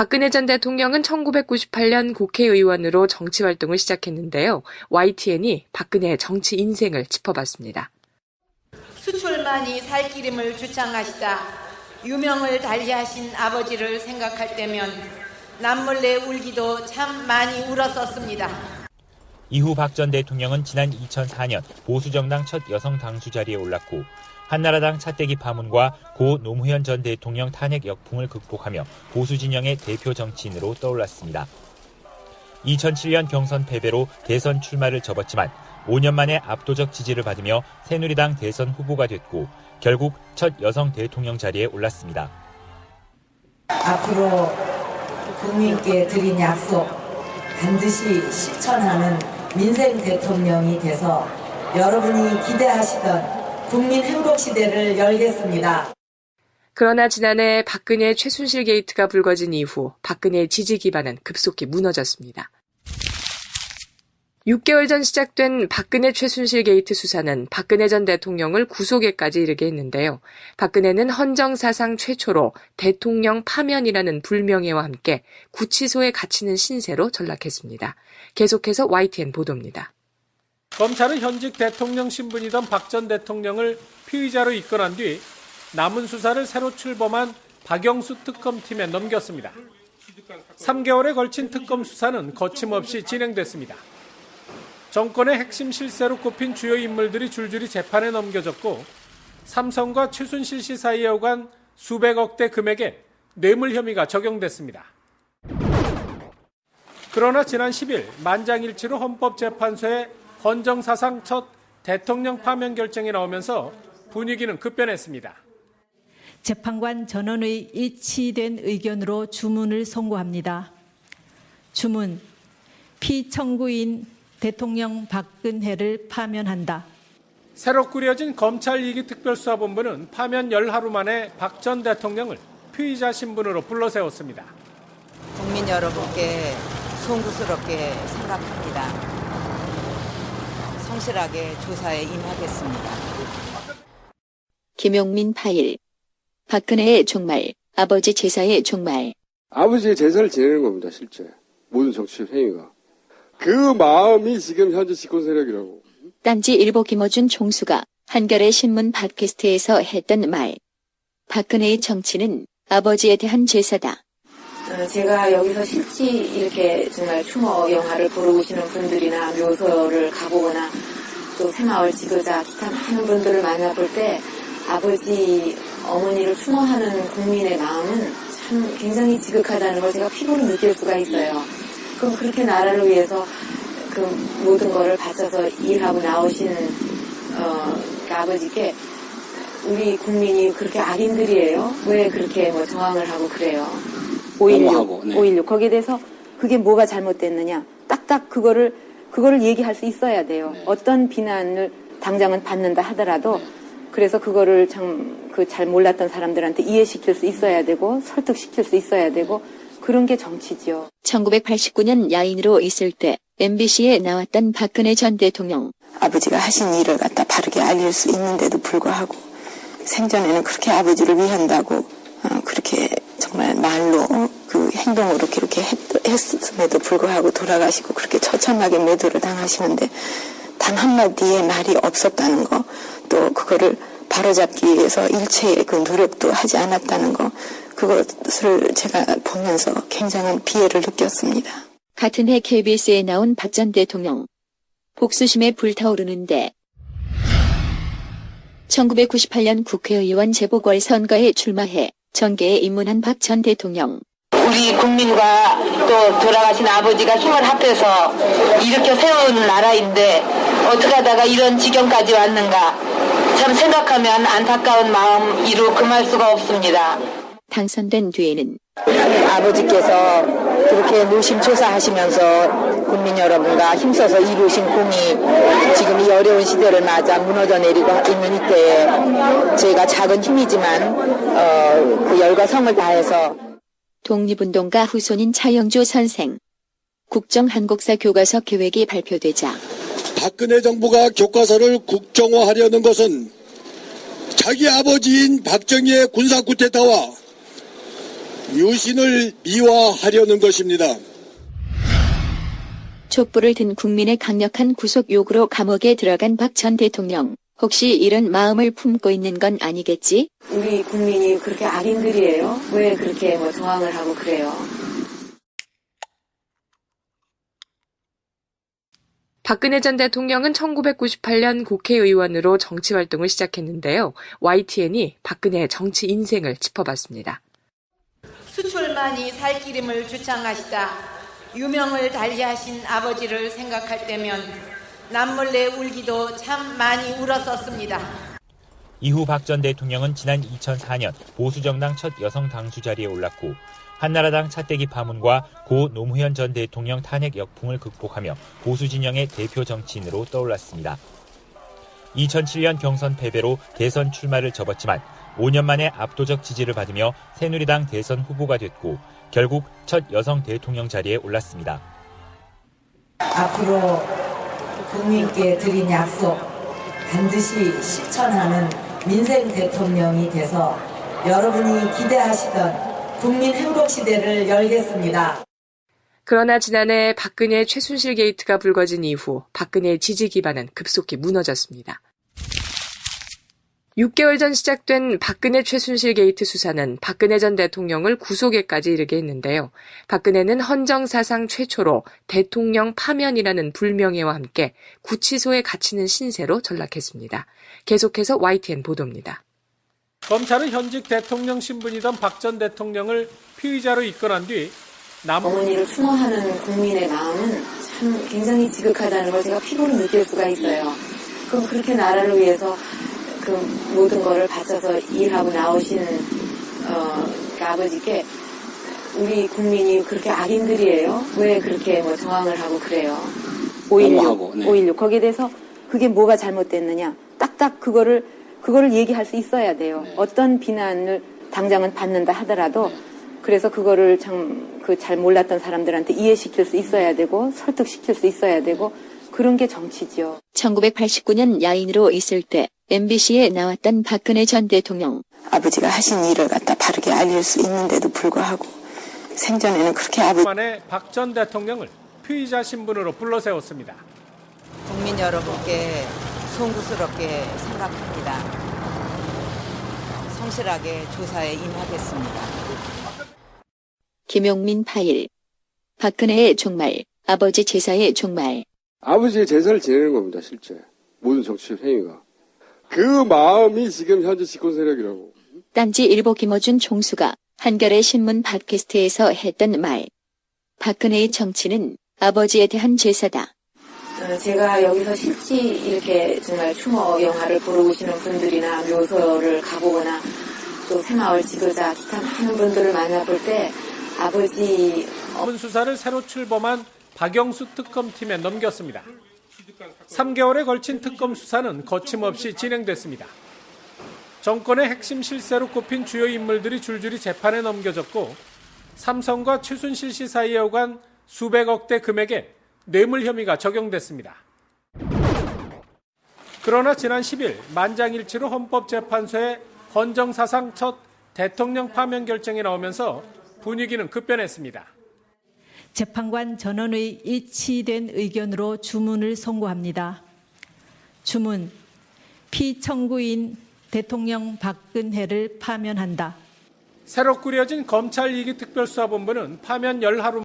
박근혜 전 대통령은 1998년 국회의원으로 정치 활동을 시작했는데요. YTN이 박근혜의 정치 인생을 짚어봤습니다. 수출만이 살 기름을 주창하시다 유명을 달리하신 아버지를 생각할 때면 남몰래 울기도 참 많이 울었었습니다. 이후 박 전 대통령은 지난 2004년 보수정당 첫 여성 당수 자리에 올랐고 한나라당 차떼기 파문과 고 노무현 전 대통령 탄핵 역풍을 극복하며 보수 진영의 대표 정치인으로 떠올랐습니다. 2007년 경선 패배로 대선 출마를 접었지만 5년 만에 압도적 지지를 받으며 새누리당 대선 후보가 됐고 결국 첫 여성 대통령 자리에 올랐습니다. 앞으로 국민께 드린 약속 반드시 실천하는 민생 대통령이 돼서 여러분이 기대하시던 국민 행복 시대를 열겠습니다. 그러나 지난해 박근혜 최순실 게이트가 불거진 이후 박근혜의 지지 기반은 급속히 무너졌습니다. 6개월 전 시작된 박근혜 최순실 게이트 수사는 박근혜 전 대통령을 구속에까지 이르게 했는데요. 박근혜는 헌정 사상 최초로 대통령 파면이라는 불명예와 함께 구치소에 갇히는 신세로 전락했습니다. 계속해서 YTN 보도입니다. 검찰은 현직 대통령 신분이던 박 전 대통령을 피의자로 입건한 뒤 남은 수사를 새로 출범한 박영수 특검팀에 넘겼습니다. 3개월에 걸친 특검 수사는 거침없이 진행됐습니다. 정권의 핵심 실세로 꼽힌 주요 인물들이 줄줄이 재판에 넘겨졌고 삼성과 최순실 씨 사이에 오간 수백억대 금액의 뇌물 혐의가 적용됐습니다. 그러나 지난 10일 만장일치로 헌법재판소의 헌정 사상 첫 대통령 파면 결정이 나오면서 분위기는 급변했습니다. 재판관 전원의 일치된 의견으로 주문을 선고합니다. 주문 피청구인 대통령 박근혜를 파면한다. 새로 꾸려진 검찰 2기 특별수사본부는 파면 열하루 만에 박 전 대통령을 피의자 신분으로 불러세웠습니다. 국민 여러분께 송구스럽게 생각합니다. 성실하게 조사에 임하겠습니다. 김용민 파일. 박근혜의 종말, 아버지 제사의 종말. 아버지의 제사를 지내는 겁니다, 실제. 모든 정치 행위가. 그 마음이 지금 현재 집권 세력이라고. 딴지 일보 김어준 총수가 한겨레 신문 팟캐스트에서 했던 말. 박근혜의 정치는 아버지에 대한 제사다. 어, 제가 여기서 실제 이렇게 정말 추모 영화를 보러 오시는 분들이나 묘소를 가보거나 또 새마을 지도자 기타 많은 분들을 만나볼 때 아버지 어머니를 추모하는 국민의 마음은 참 굉장히 지극하다는 걸 제가 피부로 느낄 수가 있어요. 그럼 그렇게 나라를 위해서 그 모든 거를 바쳐서 일하고 나오신 어, 그 아버지께 우리 국민이 그렇게 악인들이에요? 왜 그렇게 뭐 저항을 하고 그래요? 5.16, 5.16 거기에 대해서 그게 뭐가 잘못됐느냐 딱딱 그거를 그거를 얘기할 수 있어야 돼요. 어떤 비난을 당장은 받는다 하더라도 그래서 그거를 참 그 잘 몰랐던 사람들한테 이해시킬 수 있어야 되고 설득시킬 수 있어야 되고 그런 게 정치죠. 1989년 야인으로 있을 때 MBC에 나왔던 박근혜 전 대통령. 아버지가 하신 일을 갖다 바르게 알릴 수 있는데도 불구하고 생전에는 그렇게 아버지를 위한다고 어, 그렇게 말로 그 행동으로 그렇게 했, 했음에도 불구하고 돌아가시고 그렇게 처참하게 매도를 당하시는데 단 한마디의 말이 없었다는 거 또 그거를 바로잡기 위해서 일체의 그 노력도 하지 않았다는 거 그것을 제가 보면서 굉장한 비애를 느꼈습니다. 같은 해 KBS에 나온 박 전 대통령. 복수심에 불타오르는데 1998년 국회의원 재보궐선거에 출마해 전개에 입문한 박 전 대통령. 우리 국민과 또 돌아가신 아버지가 힘을 합해서 일으켜 세운 나라인데 어떻게 하다가 이런 지경까지 왔는가 참 생각하면 안타까운 마음 이루 금할 수가 없습니다. 당선된 뒤에는 아버지께서 그렇게 노심초사하시면서 국민 여러분과 힘써서 이루신 공이 지금 이 어려운 시대를 맞아 무너져 내리고 있는 이때에 저희가 작은 힘이지만 어, 그 열과 성을 다해서 독립운동가 후손인 차영주 선생. 국정한국사 교과서 계획이 발표되자 박근혜 정부가 교과서를 국정화하려는 것은 자기 아버지인 박정희의 군사 쿠데타와 유신을 미화하려는 것입니다. 촛불을 든 국민의 강력한 구속 요구로 감옥에 들어간 박 전 대통령. 혹시 이런 마음을 품고 있는 건 아니겠지? 우리 국민이 그렇게 악인들이에요? 왜 그렇게 뭐 저항을 하고 그래요? 박근혜 전 대통령은 1998년 국회의원으로 정치 활동을 시작했는데요. YTN이 박근혜의 정치 인생을 짚어봤습니다. 수출만이 살 기름을 주창하시다 유명을 달리하신 아버지를 생각할 때면 남몰래 울기도 참 많이 울었었습니다. 이후 박 전 대통령은 지난 2004년 보수정당 첫 여성 당수 자리에 올랐고 한나라당 차떼기 파문과 고 노무현 전 대통령 탄핵 역풍을 극복하며 보수 진영의 대표 정치인으로 떠올랐습니다. 2007년 경선 패배로 대선 출마를 접었지만 5년 만에 압도적 지지를 받으며 새누리당 대선 후보가 됐고 결국 첫 여성 대통령 자리에 올랐습니다. 앞으로 국민께 드린 약속 반드시 실천하는 민생 대통령이 돼서 여러분이 기대하시던 국민 행복 시대를 열겠습니다. 그러나 지난해 박근혜 최순실 게이트가 불거진 이후 박근혜의 지지 기반은 급속히 무너졌습니다. 6개월 전 시작된 박근혜 최순실 게이트 수사는 박근혜 전 대통령을 구속에까지 이르게 했는데요. 박근혜는 헌정 사상 최초로 대통령 파면이라는 불명예와 함께 구치소에 갇히는 신세로 전락했습니다. 계속해서 YTN 보도입니다. 검찰은 현직 대통령 신분이던 박 전 대통령을 피의자로 입건한 뒤 남, 어머니를 추모하는 국민의 마음은 참 굉장히 지극하다는 걸 제가 피부로 느낄 수가 있어요. 그럼 그렇게 나라를 위해서 그 모든 거를 바쳐서 일하고 나오신 어, 그 아버지께 우리 국민이 그렇게 악인들이에요? 왜 그렇게 뭐 저항을 하고 그래요? 5.16, 5.16 거기에 대해서 그게 뭐가 잘못됐느냐? 딱딱 그거를 그거를 얘기할 수 있어야 돼요. 어떤 비난을 당장은 받는다 하더라도 그래서 그거를 참 그 잘 몰랐던 사람들한테 이해시킬 수 있어야 되고 설득시킬 수 있어야 되고 그런 게 정치죠. 1989년 야인으로 있을 때 MBC에 나왔던 박근혜 전 대통령. 아버지가 하신 일을 갖다 바르게 알릴 수 있는데도 불구하고 생전에는 그렇게 아버지 만에 박 전 대통령을 피의자 신분으로 불러세웠습니다. 국민 여러분께 송구스럽게 생각합니다. 성실하게 조사에 임하겠습니다. 김용민 파일. 박근혜의 종말. 아버지 제사의 종말. 아버지의 제사를 지내는 겁니다, 실제. 모든 정치 행위가. 그 마음이 지금 현재 집권 세력이라고. 딴지 일보 김어준 총수가 한겨레 신문 팟캐스트에서 했던 말. 박근혜의 정치는 아버지에 대한 제사다. 어, 제가 여기서 실제 이렇게 정말 추모 영화를 보러 오시는 분들이나 묘소를 가보거나 또 새마을 지도자 기타 많은 분들을 만나볼 때 아버지 검은 수사를 새로 출범한 박영수 특검팀에 넘겼습니다. 3개월에 걸친 특검 수사는 거침없이 진행됐습니다. 정권의 핵심 실세로 꼽힌 주요 인물들이 줄줄이 재판에 넘겨졌고 삼성과 최순실 씨 사이에 오간 수백억대 금액의 뇌물 혐의가 적용됐습니다. 그러나 지난 10일 만장일치로 헌법재판소의 헌정사상 첫 대통령 파면 결정이 나오면서 분위기는 급변했습니다. 재판관 전원의 일치된 의견으로 주문을 선고합니다. 주문 피청구인 대통령 박근혜를 파면한다. 새로 꾸려진 검찰 2기 특별수사본부는 파면 열하루